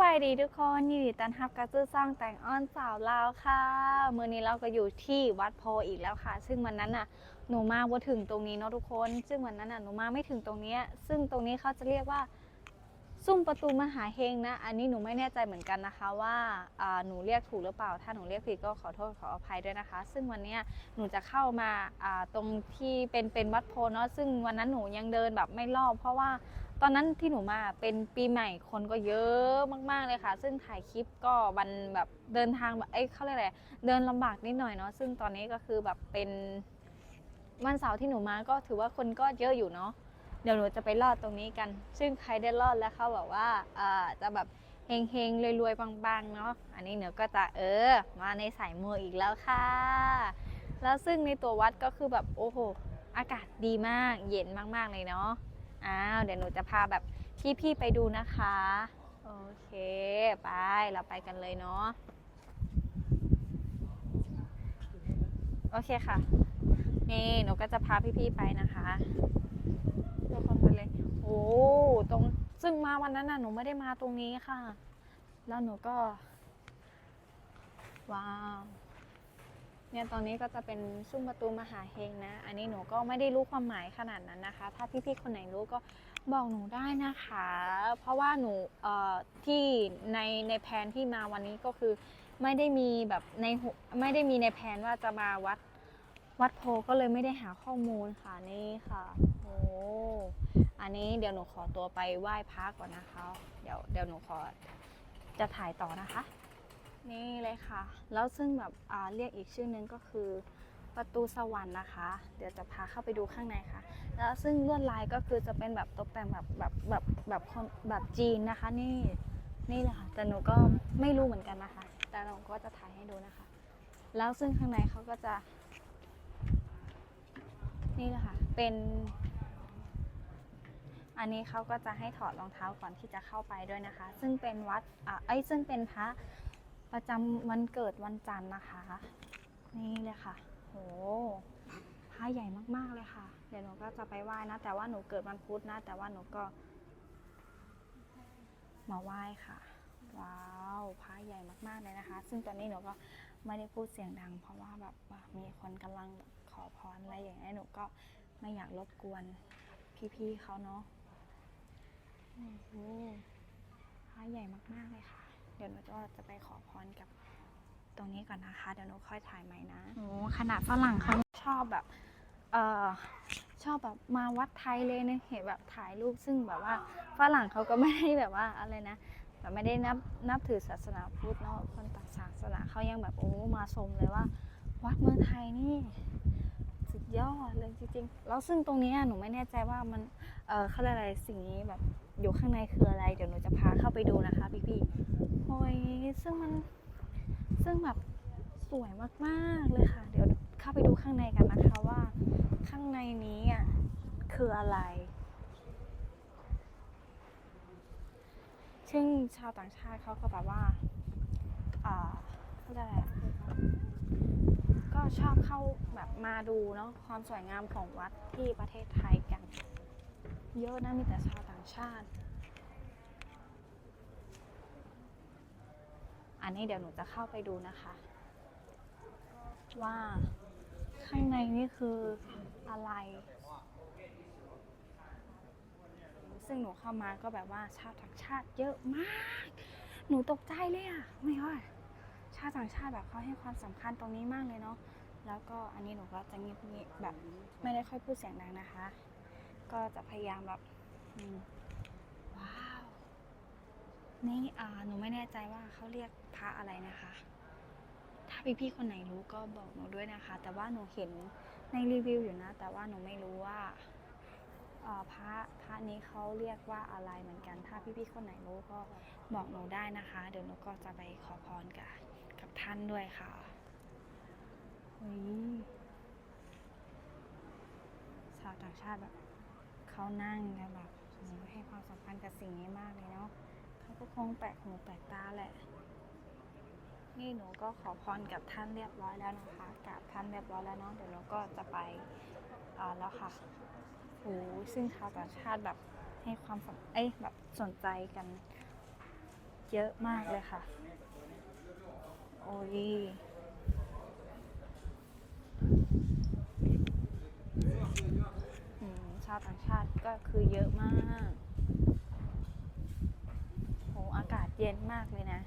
บายดีทุกคนยินดีต้อนรับกับซื้อซ่องแต่งอ้อนสาวลาวค่ะเมื่อนี้เราก็อยู่ที่วัดโพอีกแล้วค่ะ ซึ่งวันนั้นน่ะหนูมาว่าถึงตรงนี้เนาะทุกคน ซึ่งวันนั้นน่ะหนูมาไม่ถึงตรงเนี้ยซึ่งตรงนี้เขาจะเรียกว่า ซุ้มประตูมหาเฮงนะ อันนี้หนูไม่แน่ใจเหมือนกันนะคะว่าหนูเรียกถูกหรือเปล่า ถ้าหนูเรียกผิดก็ขอโทษขออภัยด้วยนะคะ ซึ่งวันนี้หนูจะเข้ามาตรงที่เป็นเป็นวัดโพเนาะ ซึ่งวันนั้นหนูยังเดินแบบไม่รอบ เพราะว่าตอนนั้นที่หนูมาเป็นปีใหม่คนก็เยอะมาก ๆเลยค่ะ ซึ่งถ่ายคลิปก็วันแบบเดินทางแบบเอ้ยเขาเรียกอะไรเดินลำบากนิดหน่อยเนาะ ซึ่งตอนนี้ก็คือแบบเป็นวันเสาร์ที่หนูมาก็ถือว่าคนก็เยอะอยู่เนาะ เดี๋ยวหนูจะไปรอดตรงนี้กัน ซึ่งใครได้รอดแล้วเขาบอกว่าอ่าจะแบบเฮงๆรวยๆปังๆเนาะอันนี้หนูก็จะเออ มาในสายมัวอีกแล้วค่ะ แล้วซึ่งในตัววัดก็คือแบบโอ้โหอากาศดีมากเย็นมากๆเลยเนาะอ้าวเดี๋ยวหนูจะพาแบบพี่ๆไปดูนะคะโอเคไปเราไปกันเลยเนาะโอเคค่ะ นี่หนูก็จะพาพี่ๆไปนะคะ ทุกคนไปเลย โอ้ตรงซึ่งมาวันนั้นน่ะหนูไม่ได้มาตรงนี้ค่ะ แล้วหนูก็ ว้าวเนี่ยตอนนี้ก็จะเป็นซุ้มประตูมหาเฮงนะ อันนี้หนูก็ไม่ได้รู้ความหมายขนาดนั้นนะคะ ถ้าพี่ๆคนไหนรู้ก็บอกหนูได้นะคะ เพราะว่าหนูเอ่อที่ในในแผนที่มาวันนี้ก็คือไม่ได้มีแบบในหัวไม่ได้มีในแผนว่าจะมาวัดวัดโพก็เลยไม่ได้หาข้อมูลค่ะนี่ค่ะ อ้อันนี้เดี๋ยวหนูขอตัวไปไหว้พระก่อนนะคะ เดี๋ยวเดี๋ยวหนูขอจะถ่ายต่อนะคะ นี่เลยค่ะ แล้วซึ่งแบบเรียกอีกชื่อนึงก็คือประตูสวรรค์นะคะ เดี๋ยวจะพาเข้าไปดูข้างในค่ะ แล้วซึ่งลวดลายก็คือจะเป็นแบบตกแต่งแบบแบบแบบแบบคนแบบจีนนะคะ นี่นี่แหละค่ะแต่หนูก็ไม่รู้เหมือนกันนะคะ แต่เราก็จะถ่ายให้ดูนะคะ แล้วซึ่งข้างในเขาก็จะ นี่แหละค่ะ เป็น อันนี้เขาก็จะให้ถอดรองเท้าก่อนที่จะเข้าไปด้วยนะคะ ซึ่งเป็นวัดอะไอ้ซึ่งเป็นพระประจำวันเกิดวันจันทร์นะคะ นี่เลยค่ะโหพระใหญ่มากๆเลยค่ะ เดี๋ยวหนูก็จะไปไหว้นะ แต่ว่าหนูเกิดวันพุธนะ แต่ว่าหนูก็ มาไหว้ค่ะ ว้าวพระใหญ่มากๆเลยนะคะ ซึ่งตอนนี้หนูก็ไม่ได้พูดเสียงดัง เพราะว่าแบบว่ามีคนกำลังขอพรอะไรอย่างนี้ยหนูก็ไม่อยากรบกวนพี่ๆเขาเนาะ โอ้โหพระใหญ่มากๆเลยค่ะ เดี๋ยวหนูก็จะไปขอพรกับตรงนี้ก่อนนะคะ เดี๋ยวหนูค่อยถ่ายใหม่นะโอ้ขนาดฝรั่งเขาชอบแบบ เออชอบแบบมาวัดไทยเลยเนี่ยเห็นแบบถ่ายรูปซึ่งแบบว่าฝรั่งเขาก็ไม่ได้แบบว่าอะไรนะแบบไม่ได้นับนับถือศาสนาพุทธเนาะคนต่างศาสนาเขายังแบบโอ้มาชมเลยว่า วัดเมืองไทยนี่สุด ยอดเลยจริงๆ แล้วซึ่งตรงนี้อะหนูไม่แน่ใจว่ามัน เออเขาเรียกอะไรสิ่งนี้แบบอยู่ข้างในคืออะไร เดี๋ยวหนูจะพาเข้าไปดูนะคะพี่ๆโอ้ยซึ่งมัน ซึ่งแบบสวยมากๆเลยค่ะ เดี๋ยวเข้าไปดูข้างในกันนะคะว่า ข้างในนี้อะคืออะไรซึ่งชาวต่างชาติเขาก็แบบว่า อ่าเขาเรียกอะไร ก็ชอบเข้าแบบมาดูเนาะความสวยงามของวัดที่ประเทศไทยกัน เยอะนะมีแต่ชาวต่างชาติ อันนี้เดี๋ยวหนูจะเข้าไปดูนะคะ ว่าข้างในนี่คืออะไร ซึ่งหนูเข้ามาก็แบบว่าชาวต่างชาติเยอะมาก หนูตกใจเลยอะไม่ค่อย ชาวต่างชาติแบบเขาให้ความสำคัญตรงนี้มากเลยเนาะแล้วก็อันนี้หนูก็จะเงียบๆแบบไม่ได้ค่อยพูดเสียงดังนะคะ ก็จะพยายามแบบว้าวนี่อ่าหนูไม่แน่ใจว่าเขาเรียกพระอะไรนะคะ ถ้าพี่ๆคนไหนรู้ก็บอกหนูด้วยนะคะ แต่ว่าหนูเห็นในรีวิวอยู่นะ แต่ว่าหนูไม่รู้ว่าพระพระนี้เขาเรียกว่าอะไรเหมือนกัน ถ้าพี่ๆคนไหนรู้ก็บอกหนูได้นะคะ เดี๋ยวหนูก็จะไปขอพรกับกับ ท่านด้วยค่ะชาวต่างชาติแบบเขานั่งกันแบบให้ความสำคัญกับสิ่งนี้มากเลยเนาะเขาก็คงแปลกหูแปลกตาแหละ นี่หนูก็ขอพรกับท่านเรียบร้อยแล้วนะคะกราบท่านเรียบร้อยแล้วเนาะเดี๋ยวหนูก็จะไปอ่าแล้วค่ะโอ้ซึ่งชาวต่างชาติแบบให้ความสนเอ้ยแบบสนใจกันเยอะมากเลยค่ะ โอ้ย อืม ชาวต่างชาติก็คือเยอะมากโหอากาศเย็นมากเลยนะ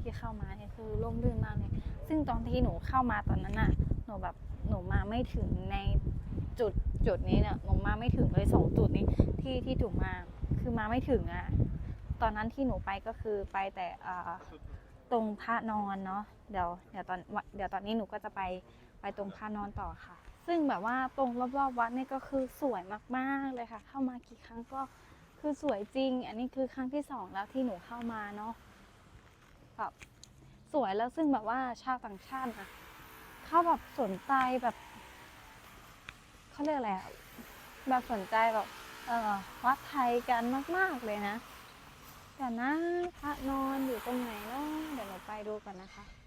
ที่เข้ามาเนี่ยคือร่มรื่นมากเลย ซึ่งตอนที่หนูเข้ามาตอนนั้นน่ะ หนูแบบหนูมาไม่ถึงในจุดจุดนี้เนี่ยหนูมาไม่ถึงเลยสองจุดนี้ที่ที่ถูกมาคือมาไม่ถึงอะตอนนั้นที่หนูไปก็คือไปแต่ตรงพระนอนเนาะเดี๋ยวเดี๋ยวตอนเดี๋ยวตอนนี้หนูก็จะไป ไปตรงพระนอนต่อค่ะ ซึ่งแบบว่าตรงรอบๆวัดเนี่ยก็คือสวยมากๆเลยค่ะ เข้ามากี่ครั้งก็คือสวยจริง อันนี้คือครั้งที่สองแล้วที่หนูเข้ามาเนาะแบบสวยแล้วซึ่งแบบว่าชาวต่างชาตินะเขาแบบสนใจแบบเขาเรียกอะไรอะแบบสนใจแบบเออวัดไทยกันมาก ๆเลยนะเดี๋ยวนะพระนอนอยู่ตรงไหนเนาะเดี๋ยวเราไปดูกันนะคะ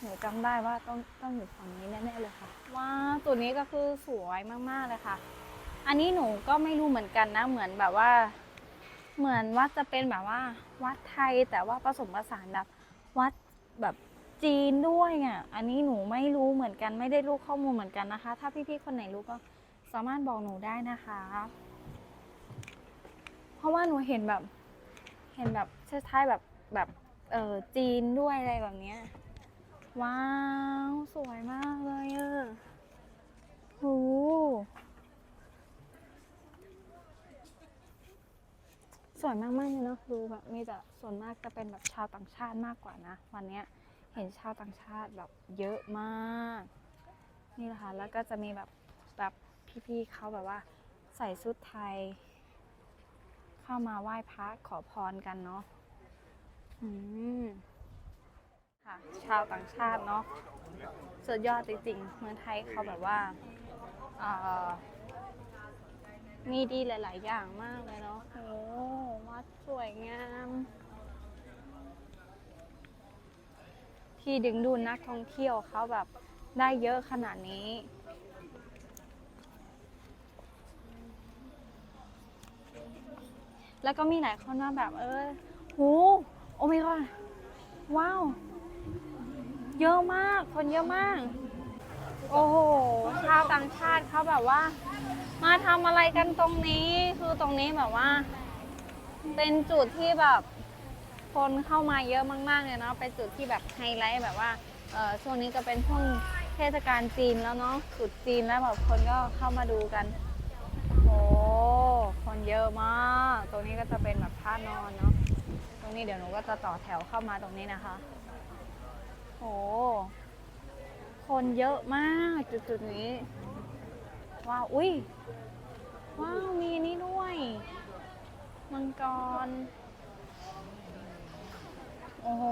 หนูจำได้ว่าต้องต้องอยู่ฝั่งนี้แน่ๆเลยค่ะ ว้าวตัวนี้ก็คือสวยมากๆเลยค่ะ อันนี้หนูก็ไม่รู้เหมือนกันนะ เหมือนแบบว่า เหมือนวัดจะเป็นแบบว่า วัดไทยแต่ว่าผสมผสานแบบวัดแบบจีนด้วยอะ อันนี้หนูไม่รู้เหมือนกันไม่ได้รู้ข้อมูลเหมือนกันนะคะ ถ้าพี่ๆคนไหนรู้ก็สามารถบอกหนูได้นะคะ เพราะว่าหนูเห็นแบบ เห็นแบบคล้ายๆแบบแบบเออจีนด้วยอะไรแบบเนี้ย ว้าว สวยมากเลยอะโหสวยมากๆเลยเนาะดูแบบมีแต่ส่วนมากจะเป็นแบบชาวต่างชาติมากกว่านะ วันเนี้ยเห็นชาวต่างชาติแบบเยอะมาก นี่แหละค่ะแล้วก็จะมีแบบแบบพี่ๆเขาแบบว่า ใส่ชุดไทย เข้ามาไหว้พระขอพรกันเนาะอืม ค่ะ ชาวต่างชาติเนาะสุดยอดจริงๆเมืองไทยเขาแบบว่ามีดีหลาย ๆ อย่างมากเลยเนาะโอ้วัดสวยงาม ที่ดึงดูดนักท่องเที่ยวเขาแบบได้เยอะขนาดนี้ แล้วก็มีหลายคนว่าแบบเออหูโอ้ไม่ก็ว้าว เยอะมาก คนเยอะมาก โอ้โห ชาวต่างชาติเขาแบบว่า มาทำอะไรกันตรงนี้ คือตรงนี้แบบว่า เป็นจุดที่แบบ คนเข้ามาเยอะมากๆเลยเนาะ เป็นจุดที่แบบไฮไลท์แบบว่า เออช่วงนี้ก็เป็นช่วงเทศกาลจีนแล้วเนาะจุดจีนแล้วแบบคนก็เข้ามาดูกัน โอ้คนเยอะมาก ตรงนี้ก็จะเป็นแบบท่านอนเนาะ ตรงนี้เดี๋ยวหนูก็จะต่อแถวเข้ามาตรงนี้นะคะ โห คนเยอะมากจุดจุดนี้ ว้าว อุ้ย ว้าว มีนี่ด้วย มังกร โอ้โห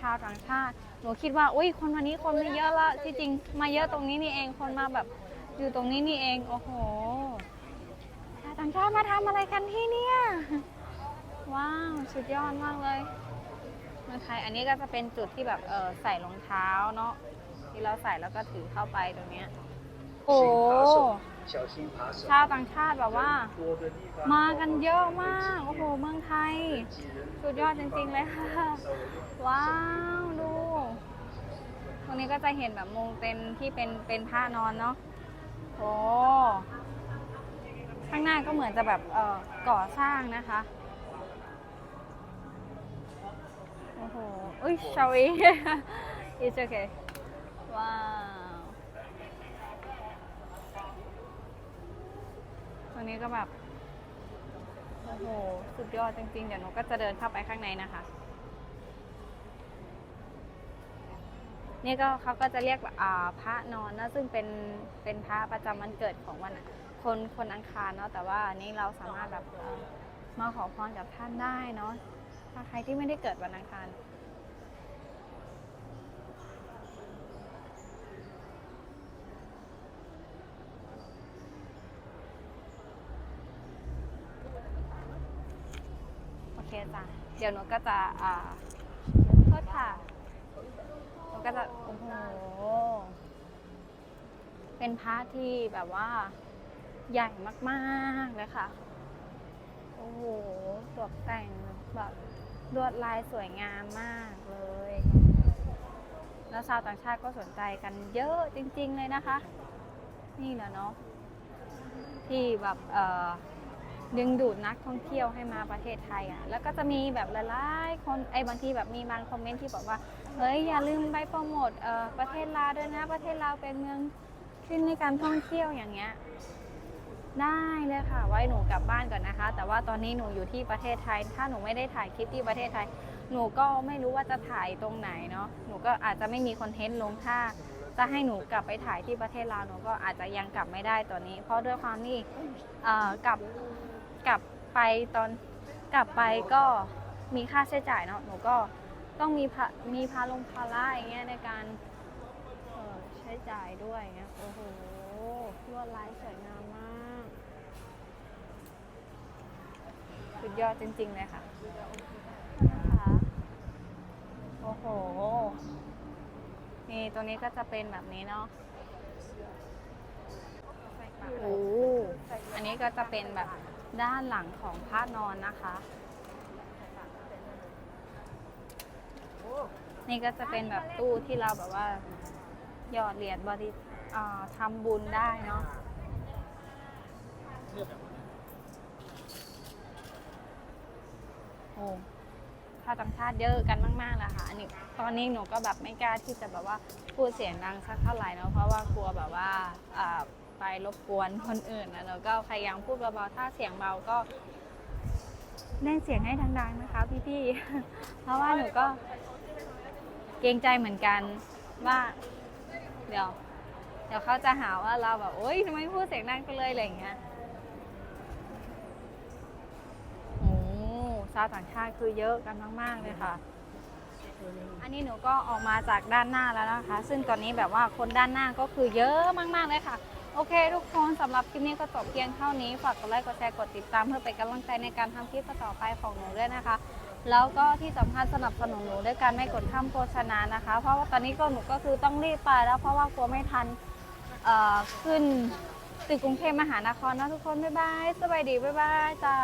ชาวต่างชาติ หนูคิดว่า อุ้ย คนวันนี้คนไม่เยอะละ ที่จริง มาเยอะตรงนี้นี่เอง คนมาแบบ อยู่ตรงนี้นี่เอง โอ้โห ชาวต่างชาติมาทำอะไรกันที่เนี่ย ว้าว สุดยอดมากเลย มืองไทยอันนี้ก็จะเป็นจุดที่แบบเออใส่รองเท้าเนาะที่เราใส่แล้วก็ถือเข้าไปตรงเนี้ยโอ้ชาวต่างชาติแบบว่า มากันเยอะมากโอ้โหเมืองไทย สุดยอดจริงๆเลยค่ะ ว้าวดู ตรงนี้ก็จะเห็นแบบมุงเต็นที่เป็นเป็นผ้านอนเนาะโอ้ข้างหน้าก็เหมือนจะแบบเออก่อสร้างนะคะ โอ้โหอุ้ย sorry it's okay ว้าวตรงนี้ก็แบบ โอ้โห สุดยอดจริงๆ เดี๋ยวหนูก็จะเดินเข้าไปข้างในนะคะ นี่ก็เขาก็จะเรียกอ่าพระนอนนะ ซึ่งเป็นเป็นพระประจำวันเกิดของวันคนคนอังคารเนาะ แต่ว่านี้เราสามารถแบบมาขอพรกับท่านได้เนาะ ถ้าใครที่ไม่ได้เกิดวันอังคารโอเคจ้ะเดี๋ยวหนูก็จะอ่าโทษค่ะหนูก็จะโอ้โหเป็นพระที่แบบว่าใหญ่มากๆเลยค่ะ โอ้โหตกแต่งแบบ ลวดลายสวยงามมากเลย แล้วชาวต่างชาติก็สนใจกันเยอะจริง ๆ เลยนะคะ นี่แหละเนาะที่แบบเอ่อดึงดูดนักท่องเที่ยวให้มาประเทศไทยอะ แล้วก็จะมีแบบหลายๆคนไอ้บางทีแบบมีบางคอมเมนต์ที่บอกว่า เฮ้ยอย่าลืมไปโปรโมทเอ่อประเทศลาวด้วยนะ ประเทศลาวเป็นเมืองขึ้นในการท่องเที่ยวอย่างเงี้ย ได้เลยค่ะ ไว้หนูกลับบ้านก่อนนะคะ แต่ว่าตอนนี้หนูอยู่ที่ประเทศไทย ถ้าหนูไม่ได้ถ่ายคลิปที่ประเทศไทย หนูก็ไม่รู้ว่าจะถ่ายตรงไหนเนาะ หนูก็อาจจะไม่มีคอนเทนต์ลงถ้าจะให้หนูกลับไปถ่ายที่ประเทศลาวหนูก็อาจจะยังกลับไม่ได้ตอนนี้ เพราะด้วยความที่เอ่อกลับกลับไปตอนกลับไปก็มีค่าใช้จ่ายเนาะ หนูก็ต้องมีพามีพาลงพาระอย่างเงี้ยในการใช้จ่ายด้วยอย่างเงี้ย โอ้โหลวดลายสวยงามมาก สุ ดยอดจริงๆเลยค่ะนะคะโอ้โห นี่ตรงนี้ก็จะเป็นแบบนี้เนาะโอ้อันนี้ก็จะเป็นแบบด้านหลังของผ้านอนนะคะ นี่ก็จะเป็นแบบตู้ที่เราแบบว่าหยอดเหรียญบริอ่าทำบุญได้เนาะ อ้ชาวต่างชาติเยอะกันมากๆเลยค่ะอันนี้ตอนนี้หนูก็แบบไม่กล้าที่จะแบบว่าพูดเสียงดังสักเท่าไหร่เนอะเพราะว่ากลัวแบบว่าอ่าไปรบกวนคนอื่นนะแล้วก็พยายามพูดเบาๆถ้าเสียงเบาก็เล่นเสียงให้ดังๆนะคะพี่ๆเพราะว่าหนูก็เกรงใจเหมือนกันว่าเดี๋ยวเดี๋ยวเขาจะหาว่าเราแบบโอ๊ยทำไมพูดเสียงดังกันเลยอะไรอย่างเงี้ย โอ้ ชาวต่างชาติคือเยอะกันมากๆเลยค่ะ อันนี้หนูก็ออกมาจากด้านหน้าแล้วนะคะ ซึ่งตอนนี้แบบว่าคนด้านหน้าก็คือเยอะมากๆเลยค่ะ โอเค ทุกคนสำหรับคลิปนี้ก็จบเพียงเท่านี้ ฝากกดไลค์กดแชร์กดติดตามเพื่อเป็นกำลังใจในการทำคลิปต่อไปของหนูด้วยนะคะแล้วก็ที่สำคัญสนับสนุนหนูด้วยการไม่กดข้ามโฆษณานะคะ เพราะว่าตอนนี้ก็หนูก็คือต้องรีบไปแล้วเพราะว่ากลัวไม่ทันขึ้นตึกกรุงเทพมหานครนะทุกคน บ๊ายบาย สบายดี บ๊ายบายจ้า